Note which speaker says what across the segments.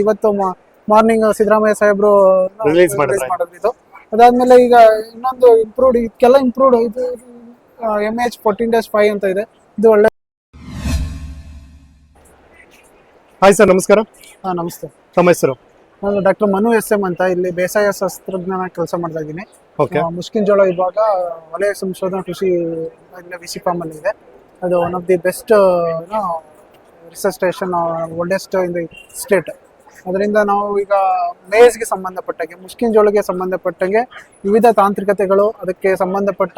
Speaker 1: ಇವತ್ತು ಮಾರ್ನಿಂಗ್ ಸಿದ್ದರಾಮಯ್ಯ ಸಾಹೇಬ್ರು
Speaker 2: ರಿಲೀಸ್ ಮಾಡಿದ್ರು.
Speaker 1: ಇದು ಅದಾದ್ಮೇಲೆ ಈಗ ಇನ್ನೊಂದು ಇಂಪ್ರೂವ್ಡ್ ಇದಕ್ಕೆಲ್ಲ ಇಂಪ್ರೂವ್ಡ್ ಇದು M H fourteen dash five ಅಂತ ಇದೆ. ಇದು ಒಳ್ಳೆ
Speaker 2: ಹಾಯ್ ಸರ್ ನಮಸ್ಕಾರ.
Speaker 1: ಹಾ, ನಮಸ್ತೆ.
Speaker 2: ತಮ್ಮ ಹೆಸರು?
Speaker 1: ನಾನು ಡಾಕ್ಟರ್ ಮನು ಎಸ್ ಎಂ ಅಂತ ಇಲ್ಲಿ ಬೇಸಾಯ ಶಾಸ್ತ್ರಜ್ಞನ ಕೆಲಸ ಮಾಡ್ತಾ ಇದ್ದೀನಿ. ಮುಸ್ಕಿನ್ ಜೋಳ ವಿಭಾಗ ವಲಯ ಸಂಶೋಧನಾ ಕೃಷಿ ಇಲ್ಲಿ ವಿ ಸಿ ಫಾರ್ಮ್ ಅಲ್ಲಿ ಇದೆ. ಅದು one of the best research station oldest in the state ಅದರಿಂದ ನಾವು ಈಗ ಮೇಜ್ಗೆ ಸಂಬಂಧಪಟ್ಟಂಗೆ ಮುಸ್ಕಿನ್ ಜೋಳಿಗೆ ಸಂಬಂಧಪಟ್ಟಂಗೆ ವಿವಿಧ ತಾಂತ್ರಿಕತೆಗಳು ಅದಕ್ಕೆ ಸಂಬಂಧಪಟ್ಟ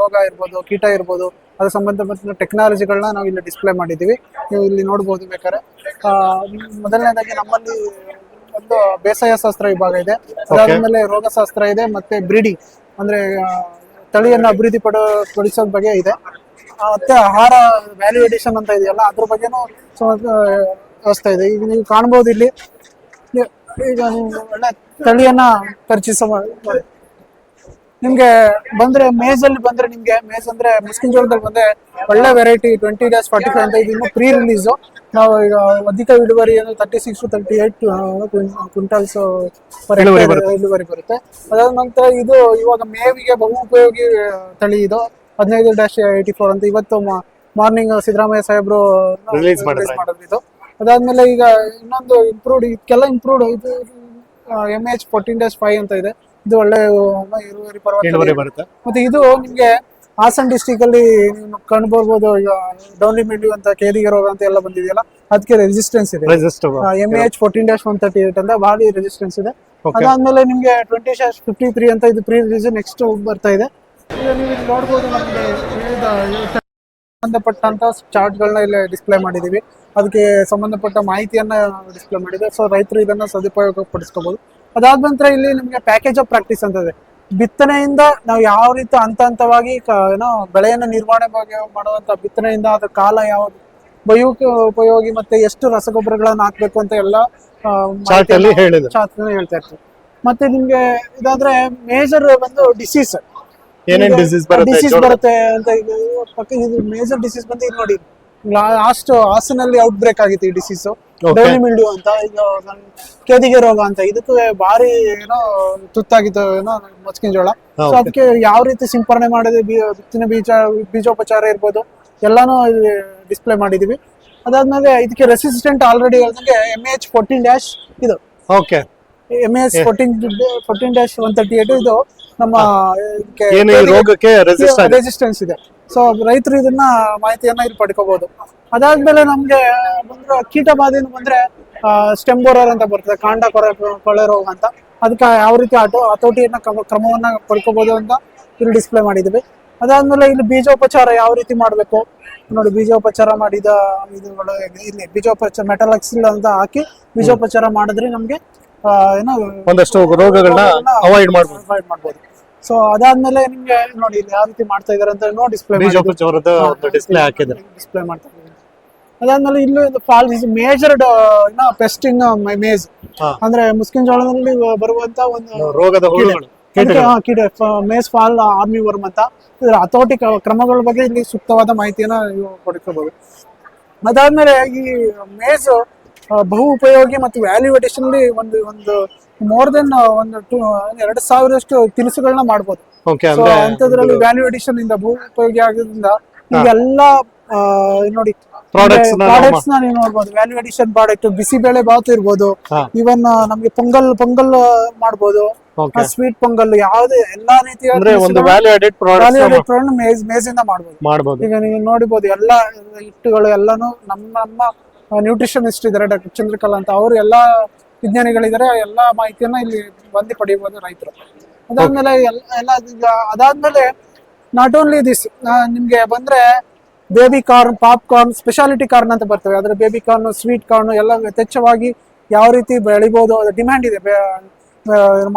Speaker 1: ರೋಗ ಇರ್ಬೋದು ಕೀಟ ಇರ್ಬೋದು ಅದಕ್ಕೆ ಸಂಬಂಧಪಟ್ಟ ಟೆಕ್ನಾಲಜಿಗಳನ್ನ ನಾವು ಇಲ್ಲಿ ಡಿಸ್ಪ್ಲೇ ಮಾಡಿದ್ದೀವಿ. ನೀವು ಇಲ್ಲಿ ನೋಡ್ಬೋದು ಬೇಕಾದ್ರೆ. ಮೊದಲನೇದಾಗಿ ನಮ್ಮಲ್ಲಿ ಒಂದು ಬೇಸಾಯ ಶಾಸ್ತ್ರ ವಿಭಾಗ ಇದೆ. ಅದಾದ್ಮೇಲೆ ರೋಗಶಾಸ್ತ್ರ ಇದೆ ಮತ್ತೆ ಬ್ರೀಡಿಂಗ್ ಅಂದ್ರೆ ತಳಿಯನ್ನು ಅಭಿವೃದ್ಧಿ ಪಡ ಪಡಿಸೋದ್ ಬಗ್ಗೆ ಇದೆ. ಮತ್ತೆ ಆಹಾರ ವ್ಯಾಲ್ಯೂ ಎಡಿಷನ್ ಅಂತ ಇದೆಯಲ್ಲ ಅದ್ರ ಬಗ್ಗೆನೂ ವ್ಯವಸ್ಥೆ ಇದೆ. ಈಗ ನೀವು ಕಾಣ್ಬೋದು ಇಲ್ಲಿ. ಈಗ ನೀವು ಒಳ್ಳೆ ತಳಿಯನ್ನ ಪರಿಚಯಿಸ ನಿಮ್ಗೆ ಬಂದ್ರೆ ಮೇಜ್ ಅಲ್ಲಿ ಬಂದ್ರೆ ನಿಮ್ಗೆ ಮೇಜ್ ಅಂದ್ರೆ ಮುಸ್ಕಿನ್ ಜೋಳದಲ್ಲಿ ಬಂದ್ರೆ ಒಳ್ಳೆ variety twenty days forty five ಅಂತ ಇದು ಇನ್ನು ಪ್ರೀ ರಿಲೀಸ್ ನಾವು ಈಗ ಅಧಿಕ ಇಳುವರಿ ಏನು thirty six thirty eight quintals
Speaker 2: ಇಳುವರಿ ಬರುತ್ತೆ.
Speaker 1: ಅದಾದ ನಂತರ ಇದು ಇವಾಗ ಮೇವಿಗೆ ಬಹು ಉಪಯೋಗಿ ತಳಿ ಇದು. ಹದಿನೈದು ಡ್ಯಾಶ್ ಏಯ್ಟಿ ಫೋರ್ ಅಂತ ಇವತ್ತು ಮಾರ್ನಿಂಗ್ ಸಿದ್ದರಾಮಯ್ಯ ಸಾಹೇಬ್ರು
Speaker 2: ರಿಲೀಸ್. ಮಾಡಿದ್ರು
Speaker 1: ಇದು. ಅದಾದ್ಮೇಲೆ ಈಗ ಇನ್ನೊಂದು ಇಂಪ್ರೂವ್ಡ್ ಇದಕ್ಕೆಲ್ಲ ಇಂಪ್ರೂವ್ಡ್ ಇದು M H fourteen dash five ಅಂತ ಇದೆ. ಇದು ಒಳ್ಳೆ ಇಳುವರಿ ಪರ್ವತ
Speaker 2: ಬರುತ್ತೆ.
Speaker 1: ಮತ್ತೆ ಇದು ನಿಮ್ಗೆ ಹಾಸನ್ ಡಿಸ್ಟಿಕ್ ಅಲ್ಲಿ ನೀವು ಕಂಡುಬರ್ಬೋದು ಈಗ ಡೌನ್ಲಿ ಮಿಲ್ಯೂ ಅಂತ ಕೇದಿಗೆ ರೋಗ ಅಂತ ಎಲ್ಲ ಬಂದಿದೆಯಲ್ಲ ಅದಕ್ಕೆ ರೆಸಿಸ್ಟೆನ್ಸ್ ಇದೆ. M H fourteen dash one thirty eight ಅಂತ ಭಾರಿ ರೆಸಿಸ್ಟೆನ್ಸ್ ಇದೆ.
Speaker 2: ಓಕೆ
Speaker 1: ಅದಾದ್ಮೇಲೆ ನಿಮ್ಗೆ ಟ್ವೆಂಟಿ ಡ್ಯಾಶ್ ಫಿಫ್ಟಿ ತ್ರೀ ಅಂತ ಇದು ಪ್ರೀ ರಿಲೀಸ್ ನೆಕ್ಸ್ಟ್ ಬರ್ತಾ ಇದೆ. ನೀವು ಇಲ್ಲಿ ನೋಡ್ಬೋದು ನಮಗೆ ಸಂಬಂಧಪಟ್ಟಂತ ಚಾರ್ಟ್ಗಳನ್ನ ಇಲ್ಲಿ ಡಿಸ್ಪ್ಲೇ ಮಾಡಿದೀವಿ ಅದಕ್ಕೆ ಸಂಬಂಧಪಟ್ಟ ಮಾಹಿತಿಯನ್ನ ಡಿಸ್ಪ್ಲೇ ಮಾಡಿದೆ. ಸೊ ರೈತರು ಇದನ್ನ ಸದುಪಯೋಗ ಪಡಿಸ್ಕೋಬಹುದು ಅದಾದ ನಂತರ ಇಲ್ಲಿ ನಿಮಗೆ ಪ್ಯಾಕೇಜ್ ಆಫ್ ಪ್ರಾಕ್ಟೀಸ್ ಅಂತ ಇದೆ. ಬಿತ್ತನೆಯಿಂದ ನಾವು ಯಾವ ರೀತಿ ಹಂತ ಹಂತವಾಗಿ ಏನೋ ಬೆಳೆಯನ್ನು ನಿರ್ವಹಣೆ ಬಗ್ಗೆ ಮಾಡುವಂತ ಬಿತ್ತನೆಯಿಂದ ಅದ್ರ ಕಾಲ ಯಾವುದು? ಬಯೋಕ ಉಪಯೋಗಿ ಮತ್ತೆ ಎಷ್ಟು ರಸಗೊಬ್ಬರಗಳನ್ನು ಹಾಕ್ಬೇಕು ಅಂತ ಎಲ್ಲ
Speaker 2: ಚಾರ್ಟ್
Speaker 1: ಹೇಳ್ತಾ ಇರ್ತೀವಿ. ಮತ್ತೆ ನಿಮ್ಗೆ ಇದಾದ್ರೆ ಮೇಜರ್ ಬಂದು ಡಿಸೀಸ್
Speaker 2: ಏನೇನ್ ಡಿಸೀಸ್ ಬರುತ್ತೆ
Speaker 1: ಡಿಸೀಸ್ ಬರುತ್ತೆ ಅಂತ ಪಕ್ಕ ಇದು ಮೇಜರ್ ಡಿಸೀಸ್ ಬಂದು ಇಲ್ಲಿ ನೋಡಿ. ಲಾಸ್ಟ್ ಹಾಸನಲ್ಲಿ ಔಟ್ ಬ್ರೇಕ್ ಆಗಿತ್ತು ಈ ಡಿಸೀಸ್. ಡೌನಿ ಮಿಲ್ಡ್ಯೂ ಅಂತ ಈಗ ನನ್ ಕೇದಿಗೆ ರೋಗ ಅಂತ. ಇದಕ್ಕೂ ಭಾರಿ ಏನೋ ತುತ್ತಾಗಿತ್ತು ಏನೋ ಮಚ್ಕಿನ ಜೋಳ. ಸೊ ಅದಕ್ಕೆ ಯಾವ ರೀತಿ ಸಿಂಪರಣೆ ಮಾಡಿದೆ ಬಿತ್ತಿನ ಬೀಜ ಬೀಜೋಪಚಾರ ಇರ್ಬೋದು ಎಲ್ಲಾನು ಇಲ್ಲಿ ಡಿಸ್ಪ್ಲೇ ಮಾಡಿದೀವಿ. ಅದಾದ್ಮೇಲೆ ಇದಕ್ಕೆ ರೆಸಿಸ್ಟೆಂಟ್ ಆಲ್ರೆಡಿ ಹೇಳ್ದಂಗೆ ಎಂ ಎಚ್ ಫೋರ್ಟೀನ್ ಡ್ಯಾಶ್ ಇದು.
Speaker 2: Okay
Speaker 1: M S fourteen fourteen dash one thirty eight ಇದು ನಮ್ಮ ಇದಕ್ಕೆ
Speaker 2: ಏನು ಈ ರೋಗಕ್ಕೆ ಆಗಿದೆ?
Speaker 1: ರೆಸಿಸ್ಟೆನ್ಸ್ ಇದೆ. ಸೊ ರೈತರು ಇದನ್ನ ಮಾಹಿತಿಯನ್ನ ಇಲ್ಲಿ ಪಡ್ಕೋಬಹುದು ಅದಾದ್ಮೇಲೆ ನಮ್ಗೆ ಬಂದ್ರೆ ಕೀಟ ಬಾಧೆನು ಬಂದ್ರೆ ಸ್ಟೆಮ್ ಬೋರರ್ ಅಂತ ಬರ್ತದೆ ಕಾಂಡ ಕೊರೆ ಕೊಳೆ ರೋಗ ಅಂತ. ಅದಕ್ಕೆ ಯಾವ ರೀತಿ ಆಟೋ ಹತೋಟಿಯನ್ನ ಕ್ರಮ- ಕ್ರಮವನ್ನ ಪಡ್ಕೋಬಹುದು ಅಂತ ಇಲ್ಲಿ ಡಿಸ್ಪ್ಲೇ ಮಾಡಿದ್ವಿ ಅದಾದ್ಮೇಲೆ ಇಲ್ಲಿ ಬೀಜೋಪಚಾರ ಯಾವ ರೀತಿ ಮಾಡಬೇಕು? ನೋಡಿ ಬೀಜೋಪಚಾರ ಮಾಡಿದ ಇದುಗಳು ಇಲ್ಲಿ ಬೀಜೋಪಚಾರ ಮೆಟಲಾಕ್ಸಿಲ್ ಅಂತ ಹಾಕಿ ಬೀಜೋಪಚಾರ ಮಾಡಿದ್ರೆ ನಮ್ಗೆ ಏನೋ
Speaker 2: ಒಂದಷ್ಟು ರೋಗಗಳನ್ನ ಅವಾಯ್ಡ್ ಮಾಡ್ಬೋದು.
Speaker 1: ಅವಾಯ್ಡ್ ಮಾಡ್ಬೋದು. ಸೊ ಅದಾದ್ಮೇಲೆ ನಿಮ್ಗೆ ನೋಡಿ ಇಲ್ಲಿ ಯಾವ ರೀತಿ ಮಾಡ್ತಾ ಇದಾರೆ ಅಂತ ನೋ ಡಿಸ್ಪ್ಲೇ
Speaker 2: ಒಂದು ಡಿಸ್ಪ್ಲೇ ಹಾಕಿದ್ದಾರೆ.
Speaker 1: ಡಿಸ್ಪ್ಲೇ ಮಾಡ್ತಾ ಇದ್ದಾರೆ. ಅದಾದ್ಮೇಲೆ ಇಲ್ಲೂ fall is major pest in maize. ಅಂದ್ರೆ ಮುಸ್ಕಿನ್ ಜೋಳದಲ್ಲಿ ಬರುವಂತ ಒಂದು
Speaker 2: ರೋಗದ ಹುಳುಗಳು
Speaker 1: ಕೀಟ ಮೇಸ್ ಫಾಲ್ ಆರ್ಮಿ ವರ್ಮ್ ಅಂತ. ಇದರ ಹತೋಟಿ ಕ್ರಮಗಳ ಬಗ್ಗೆ ಇಲ್ಲಿ ಸೂಕ್ತವಾದ ಮಾಹಿತಿಯನ್ನ ನೀವು ಪಡ್ಕೋಬಹುದು ಅದಾದ್ಮೇಲೆ ಈ ಮೇಜ್ ಬಹು ಉಪಯೋಗಿ ಮತ್ತು ವ್ಯಾಲ್ಯೂ ಅಲ್ಲಿ ಒಂದು ಒಂದು ಮೋರ್ ದೆನ್ ಒಂದು ಟೂ ಎರಡು ಸಾವಿರಷ್ಟು ತಿನಿಸುಗಳನ್ನ ಮಾಡ್ಬೋದು. ಅಂತದ್ರಲ್ಲಿ ವ್ಯಾಲ್ಯೂ ಅಡಿಷನ್ ಇಂದ ಬಹು ಉಪಯೋಗಿ ಆಗೋದ್ರಿಂದ ಈಗೆಲ್ಲ ನೋಡಿ
Speaker 2: ಪ್ರಾಡಕ್ಟ್ಸ್ನ ನೀವು
Speaker 1: ನೋಡ್ಬೋದು. Value addition product bisi bele bath ಇರ್ಬೋದು. ಇವನ್ ನಮ್ಗೆ ಪೊಂಗಲ್ ಪೊಂಗಲ್ ಮಾಡ್ಬೋದು. ಸ್ವೀಟ್ ಪೊಂಗಲ್ ಯಾವುದೇ ಎಲ್ಲಾ ರೀತಿಯ
Speaker 2: ಅಂದ್ರೆ ಒಂದು ವ್ಯಾಲ್ಯೂ ಅಡೆಡ್
Speaker 1: ಪ್ರಾಡಕ್ಟ್ ಮೇಜ್ ಮೇಜಿಂದ ಮಾಡ್ಬೋದು.
Speaker 2: ಮಾಡ್ಬೋದು.
Speaker 1: ಈಗ ನೀವು ನೋಡಿಬಹುದು ಎಲ್ಲಾ ಹಿಟ್ಟುಗಳು ಎಲ್ಲಾನು ನಮ್ಮ ನಮ್ಮ ನ್ಯೂಟ್ರಿಷನಿಸ್ಟ್ ಇದಾರೆ ಡಾಕ್ಟರ್ ಚಂದ್ರಕಲಾ ಅಂತ. ಅವರು ಎಲ್ಲ ವಿಜ್ಞಾನಿಗಳಿದ್ದಾರೆ ಎಲ್ಲ ಮಾಹಿತಿಯನ್ನ ಇಲ್ಲಿ ಬಂದು ಪಡೆಯಬಹುದು ರೈತರು. ಅದಾದ್ಮೇಲೆ ಎಲ್ಲ ಎಲ್ಲ ಅದಾದ್ಮೇಲೆ ನಾಟ್ ಓನ್ಲಿ ದಿಸ್ ನಿಮ್ಗೆ ಬಂದ್ರೆ baby corn popcorn speciality corn ಅಂತ ಬರ್ತವೆ. ಅದ್ರ ಬೇಬಿ ಕಾರ್ನ್ ಸ್ವೀಟ್ ಕಾರ್ನ್ ಎಲ್ಲ ಯಥೇಚ್ಛವಾಗಿ ಯಾವ ರೀತಿ ಬೆಳಿಬಹುದು ಅದು ಡಿಮ್ಯಾಂಡ್ ಇದೆ.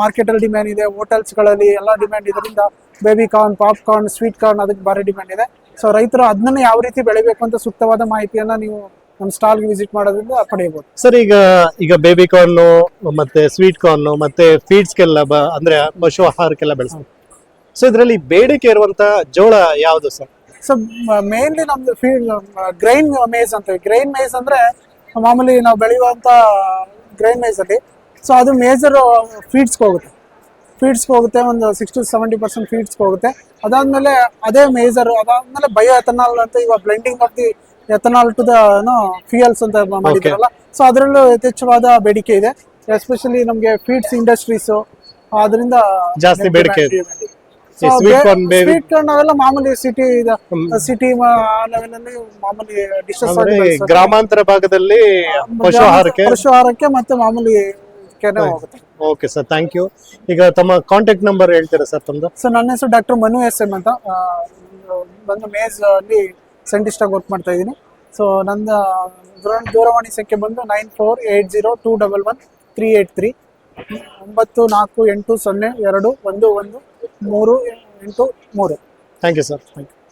Speaker 1: ಮಾರ್ಕೆಟ್ ಅಲ್ಲಿ ಡಿಮ್ಯಾಂಡ್ ಇದೆ ಹೋಟೆಲ್ಸ್ಗಳಲ್ಲಿ ಎಲ್ಲ ಡಿಮ್ಯಾಂಡ್ ಇದರಿಂದ baby corn popcorn sweet corn ಅದಕ್ಕೆ ಭಾರಿ ಡಿಮ್ಯಾಂಡ್ ಇದೆ. ಸೊ ರೈತರು ಅದನ್ನ ಯಾವ ರೀತಿ ಬೆಳಿಬೇಕು ಅಂತ ಸೂಕ್ತವಾದ ಮಾಹಿತಿಯನ್ನ ನೀವು ನಮ್ಮ ಸ್ಟಾಲ್ಗೆ ವಿಸಿಟ್ ಮಾಡೋದ್ರಿಂದ ಪಡೆಯಬಹುದು.
Speaker 2: ಸರ್ ಈಗ ಈಗ ಬೇಬಿ ಕಾರ್ನ್ ಮತ್ತೆ ಸ್ವೀಟ್ ಕಾರ್ನ್ ಮತ್ತೆ ಫೀಡ್ಸ್ಗೆಲ್ಲ ಬ ಅಂದ್ರೆ ಪಶು ಆಹಾರಕ್ಕೆಲ್ಲ ಬೆಳೆಸ್ತಾರೆ. ಸೊ ಇದರಲ್ಲಿ ಬೇಡಿಕೆ ಇರುವಂತ ಜೋಳ ಯಾವುದು ಸರ್?
Speaker 1: ಸೊ ಮೇನ್ಲಿ ನಮ್ದು ಫೀಲ್ಡ್ ಗ್ರೈನ್ ಮೇಸ್ ಅಂತ ಗ್ರೈನ್ ಮೇಸ್ ಅಂದ್ರೆ ಮಾಮೂಲಿ ನಾವು ಬೆಳೆಯುವಂತ ಗ್ರೈನ್ ಅಲ್ಲಿ. ಸೊ ಅದು ಮೇಜರ್ ಫೀಡ್ಸ್ಗೆ ಹೋಗುತ್ತೆ. ಫೀಡ್ಸ್ಗೆ ಹೋಗುತ್ತೆ ಒಂದು ಸಿಕ್ಸ್ ಟು ಸೆವೆಂಟಿ ಪರ್ಸೆಂಟ್ ಫೀಡ್ಸ್ಗೆ ಹೋಗುತ್ತೆ. ಅದಾದ್ಮೇಲೆ ಅದೇ ಮೇಜರ್ ಅದಾದ್ಮೇಲೆ ಬಯೋ ಎಥನಾಲ್ ಅಂತ ಇವಾಗ blending of the ethanol to the fuels ಅಂತ ಮಾಡಿದ್ರಲ್ಲ ಸೊ ಅದರಲ್ಲೂ ಯಥೇಚ್ಛವಾದ ಬೇಡಿಕೆ ಇದೆ. ಎಸ್ಪೆಷಲಿ ನಮಗೆ ಫೀಡ್ಸ್ ಇಂಡಸ್ಟ್ರೀಸ್ ಅದರಿಂದ
Speaker 2: ಜಾಸ್ತಿ ಬೇಡಿಕೆ ಇದೆ.
Speaker 1: ಸ್ವೀಟ್ ಕಾರ್ನ್ ಅವೆಲ್ಲ ಮಾಮೂಲಿ ಸಿಟಿ ಸಿಟಿ ಮಾಮೂಲಿ ಡಿಶಸ್
Speaker 2: ಗ್ರಾಮಾಂತರ ಭಾಗದಲ್ಲಿ ಪಶು ಆಹಾರಕ್ಕೆ
Speaker 1: ಪಶು ಆಹಾರಕ್ಕೆ ಮತ್ತೆ ಮಾಮೂಲಿ
Speaker 2: ಓಕೆ ಸರ್ ಥ್ಯಾಂಕ್ ಯು ಈಗ ತಮ್ಮ ಕಾಂಟ್ಯಾಕ್ಟ್ ನಂಬರ್ ಹೇಳ್ತೀರಾ ಸರ್ ತಮ್ಮದು
Speaker 1: ಸರ್ ನನ್ನ ಹೆಸರು ಡಾಕ್ಟರ್ ಮನು ಎಸ್ ಎಂ ಅಂತ. ಬಂದು ಮೇಜ್ ಅಲ್ಲಿ ಸೈಂಟಿಸ್ಟ್ ಆಗಿ ವರ್ಕ್ ಮಾಡ್ತಾ ಇದ್ದೀನಿ. ಸೊ ನನ್ನ ದೂರ- ದೂರವಾಣಿ ಸಂಖ್ಯೆ ಬಂದು nine four eight zero two double one three eight three ಒಂಬತ್ತು ನಾಲ್ಕು ಎಂಟು ಸೊನ್ನೆ ಎರಡು ಒಂದು ಒಂದು ಮೂರು ಎಂಟು ಮೂರು.
Speaker 2: Thank you sir thank you